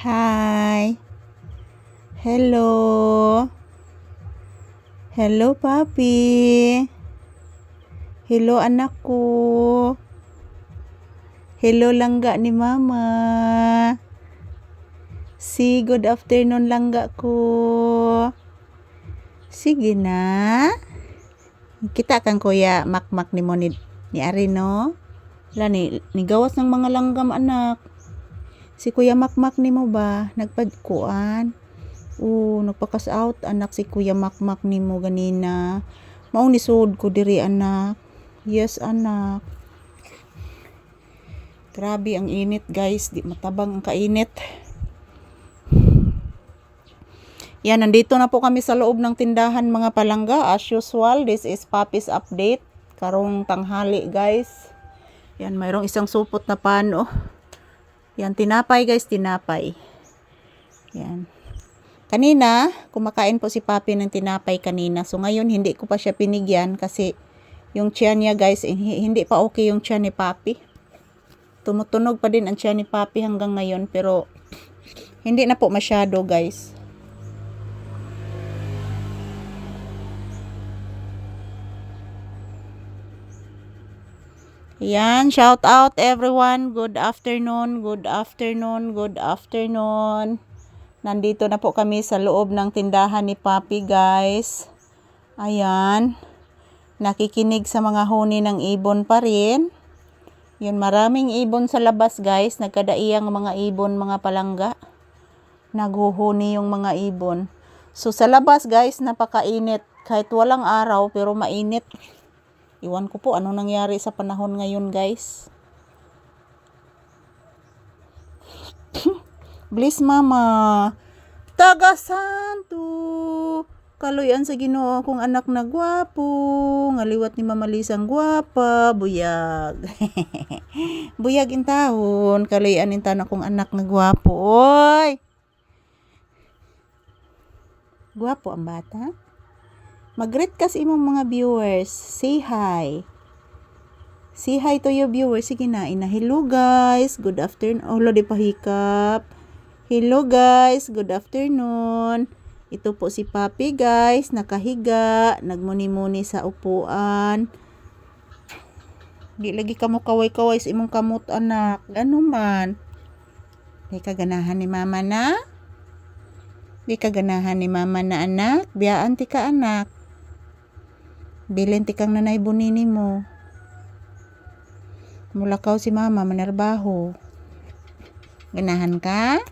Hi. Hello. Hello, papi. Hello, anak ko. Hello, langga ni mama. Si good afternoon, langga ko. Sige na. Kita kang kuya makmak ni mo ni, ni Arino. Wala ni, ni gawas ng mga langgam anak. Si Kuya Makmak ni mo ba? Nagpadkuan? Oo, nagpakas out anak si Kuya Makmak ni mo ganina. Mao ni sud ko diri anak. Yes anak. Grabe ang init guys, di matabang ang kainit. Yan, nandito na po kami sa loob ng tindahan mga palangga. As usual, this is Papi's update. Karong tanghali guys. Yan, mayroong isang supot na pan, oh. Yan, tinapay guys, tinapay. Yan. Kanina, kumakain po si Papi ng tinapay kanina. So ngayon, hindi ko pa siya pinigyan kasi yung tiyan niya guys, eh, hi- hindi pa okay yung tiyan ni Papi. Tumutunog pa din ang tiyan ni Papi hanggang ngayon pero hindi na po masyado guys. Yan, shout out everyone. Good afternoon, good afternoon, good afternoon. Nandito na po kami sa loob ng tindahan ni Papi, guys. Ayan. Nakikinig sa mga huni ng ibon pa rin. Yun, maraming ibon sa labas, guys. Nagkadaiyang mga ibon, mga palangga. Naghuhuni yung mga ibon. So, sa labas, guys, napakainit. Kahit walang araw, pero mainit. Iwan ko po ano nangyari sa panahon ngayon, guys. Bliss mama. Taga Santo. Kaloyan sa Ginoo kung anak na gwapo. Ngaliwat ni Mama Lisang gwapa. Buyag. Buyag in taon. Kaloyan in taon akong anak na gwapo. Oy! Gwapo ang bata? Mag-greet ka sa imong mga viewers. Say hi. Say hi to your viewers. Sige na. Ina, hello guys. Good afternoon. Oh, di pahikap. Hello guys. Good afternoon. Ito po si Papi guys. Nakahiga. Nagmuni-muni sa upuan. Di lagi ka mo kaway-kaway sa imong kamot anak. Ano man. Di ka ni mama na? Di ka ni mama na anak? Biyaan ti ka anak. Bilin ti kang nanay bunini mo. Mulakaw si mama manarbaho. Ganahan ka?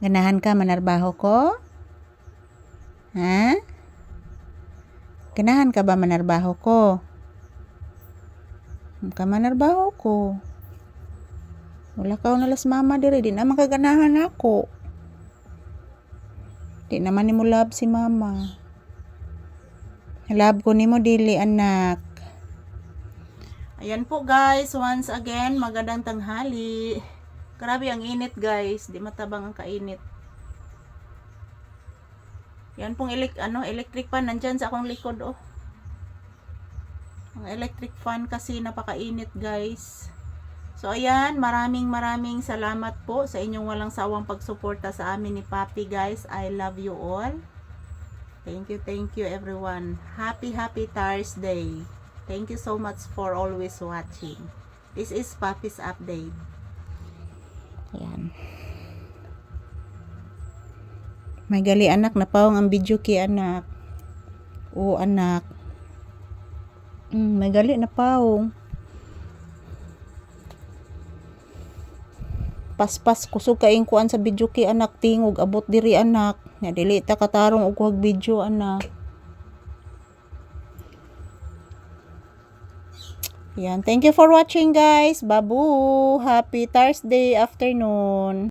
Ganahan ka manarbaho ko? Ha? Ganahan ka ba manarbaho ko? Ka manarbaho ko. Mulakaw na las mama diri di na makaganahan ako. Di naman ni mo love si mama. Love ko ni mo dili anak. Ayan po guys, once again, magandang tanghali. Grabe ang init guys, di matabang ang kainit. Yan pong elek ano, electric fan nandyan sa akong likod oh. Ang electric fan kasi napakainit guys. So ayan, maraming maraming salamat po sa inyong walang sawang pagsuporta sa amin ni Papi guys. I love you all. Thank you, thank you everyone. Happy, happy Thursday. Thank you so much for always watching. This is Papi's update. Ayan. May gali anak na pawang ang video ki anak. Oo anak. Mm, may gali na paspas kusog kaing kuan sa video ki anak tingog abot diri anak nya dili ta katarong og kuhag video anak Yan. Thank you for watching guys. Babu. Happy Thursday afternoon.